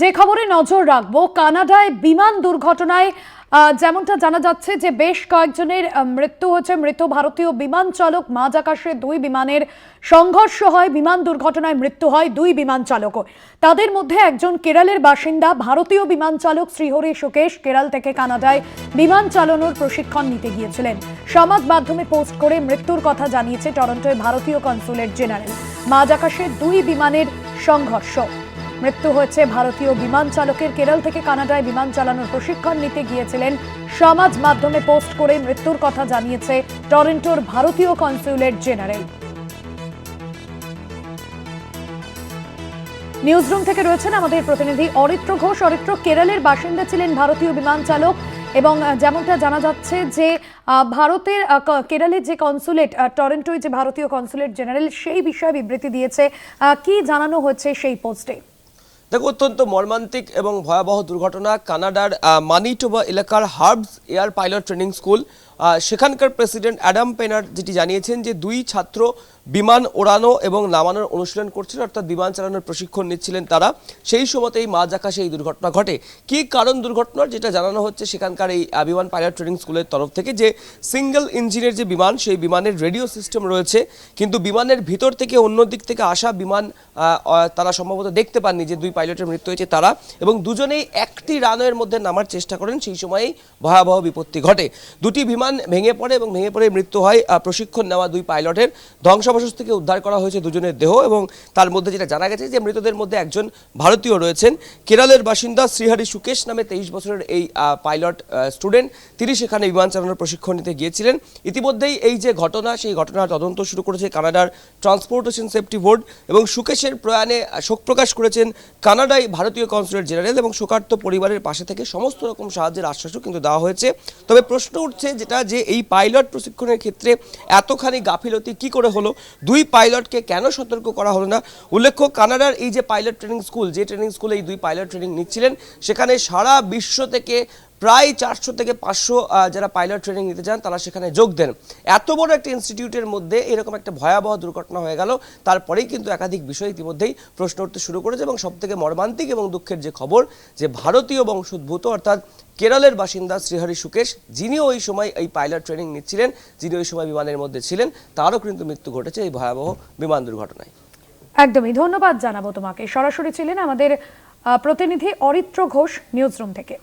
যে খবরে নজর রাখব, কানাডায় বিমান দুর্ঘটনায় যেমনটা জানা যাচ্ছে যে বেশ কয়েকজনের মৃত্যু হয়েছে। মৃত ভারতীয় বিমান চালক মাঝ আকাশে দুই বিমানের সংঘর্ষ হয়, বিমান দুর্ঘটনায় মৃত্যু হয় দুই বিমান চালকও। তাদের মধ্যে একজন কেরালের বাসিন্দা, ভারতীয় বিমান চালক শ্রীহরি সুকেশ, কেরাল থেকে কানাডায় বিমান চালানোর প্রশিক্ষণ নিতে গিয়েছিলেন। সমাজ মাধ্যমে পোস্ট করে মৃত্যুর কথা জানিয়েছে টরন্টোয় ভারতীয় কনসুলেট জেনারেল। মাঝ আকাশে দুই বিমানের সংঘর্ষ। মৃত্যু হয়েছে ভারতীয় বিমান চালকের কেরল থেকে কানাডায় বিমান চালানোর প্রশিক্ষণ নিতে গিয়েছিলেন সমাজ মাধ্যমে পোস্ট করে মৃত্যুর কথা জানিয়েছে টরেন্টোর ভারতীয় কনসুলেট জেনারেল। নিউজরুম থেকে রয়েছেন আমাদের প্রতিনিধি অরিত্র ঘোষ। অরিত্র, কেরলের বাসিন্দা ছিলেন ভারতীয় বিমান চালক এবং যেমনটা জানা যাচ্ছে যে ভারতের কেরালের যে কনসুলেট টরেন্টোয় যে ভারতীয় কনসুলেট জেনারেল, সেই বিষয়ে বিবৃতি দিয়েছে। কি জানানো হচ্ছে সেই পোস্টে? দেখো অত্যন্ত মর্মান্তিক এবং ভয়াবহ দুর্ঘটনা কানাডার মানিটোবা এলাকার Harv's air pilot training school সেখানকার প্রেসিডেন্ট অ্যাডাম পেনার যেটি জানিয়েছেন যে দুই ছাত্র বিমান ওড়ানো এবং নামানোর অনুশীলন করছিল, অর্থাৎ বিমান চালানোর প্রশিক্ষণ নিচ্ছিলেন তারা। সেই সময়তেই মাঝ আকাশে এই দুর্ঘটনা ঘটে। কি কারণ দুর্ঘটনার? যেটা জানানো হচ্ছে সেখানকার এই বিমান পাইলট ট্রেনিং স্কুলের তরফ থেকে যে সিঙ্গেল ইঞ্জিনের যে বিমান, সেই বিমানের রেডিও সিস্টেম রয়েছে। কিন্তু বিমানের ভিতর থেকে অন্য দিক থেকে আসা বিমান তারা সম্ভবত দেখতে পাননি যে দুই পাইলটের মৃত্যু হয়েছে তারা। এবং দুজনেই একটি রানওয়ের মধ্যে নামার চেষ্টা করেন। সেই সময়েই ভয়াবহ বিপত্তি ঘটে। দুটি বিমান ভেঙে পড়ে এবং ভেঙে পড়ে মৃত্যু হয় প্রশিক্ষণ নেওয়া দুই পাইলটের। ধ্বংসাবশেষ থেকে উদ্ধার করা হয়েছে দুজনের দেহ এবং তার মধ্যে যেটা জানা গেছে যে মৃতদের মধ্যে একজন ভারতীয় রয়েছেন। কেরলের বাসিন্দা শ্রীহারি সুকেশ নামে তেইশ বছরের এই পাইলট স্টুডেন্ট। তিনি সেখানে বিমান চালানোর প্রশিক্ষণ নিতে গিয়েছিলেন। ইতিমধ্যেই এই যে ঘটনা, সেই ঘটনার তদন্ত শুরু করেছে কানাডার ট্রান্সপোর্টেশন সেফটি বোর্ড এবং সুকেশের প্রয়াণে শোক প্রকাশ করেছেন কানাডায় ভারতীয় কনসুলেট জেনারেল এবং শোকার্ত পরিবারের পাশে থেকে সমস্ত রকম সাহায্যের আশ্বাসও কিন্তু দেওয়া হয়েছে। তবে প্রশ্ন উঠছে যেটা যে এই পাইলট প্রশিক্ষণের ক্ষেত্রে এতখানি গাফিলতি কি করে হলো? দুই পাইলটকে কেন সতর্ক করা হলো না? উল্লেখ্য, কানাডার এই যে পাইলট ট্রেনিং স্কুল, যে ট্রেনিং স্কুলে এই দুই পাইলট ট্রেনিং নিচ্ছিলেন, সেখানে সারা বিশ্ব থেকে প্রায় চারশো থেকে পাঁচশো যারা পাইলট ট্রেনিং নিতে চান, তারা সেখানে যোগ দেন। এত বড় একটা ইনস্টিটিউটের মধ্যে এরকম একটা ভয়াবহ দুর্ঘটনা হয়ে গেল। তারপরেই কিন্তু একাধিক বিষয় ইতিমধ্যেই প্রশ্ন উঠতে শুরু করেছে এবং সবথেকে মর্মান্তিক এবং দুঃখের যে খবর, যে ভারতীয় বংশোদ্ভূত, অর্থাৎ কেরলের বাসিন্দা শ্রীহরি সুকেশ, যিনিও ওই সময় এই পাইলট ট্রেনিং নিচ্ছিলেন, যিনি ওই সময় বিমানের মধ্যে ছিলেন, তারও কিন্তু মৃত্যু ঘটেছে এই ভয়াবহ বিমান দুর্ঘটনায়। একদমই, ধন্যবাদ জানাব তোমাকে। সরাসরি ছিলেন আমাদের প্রতিনিধি অরিত্র ঘোষ নিউজরুম থেকে।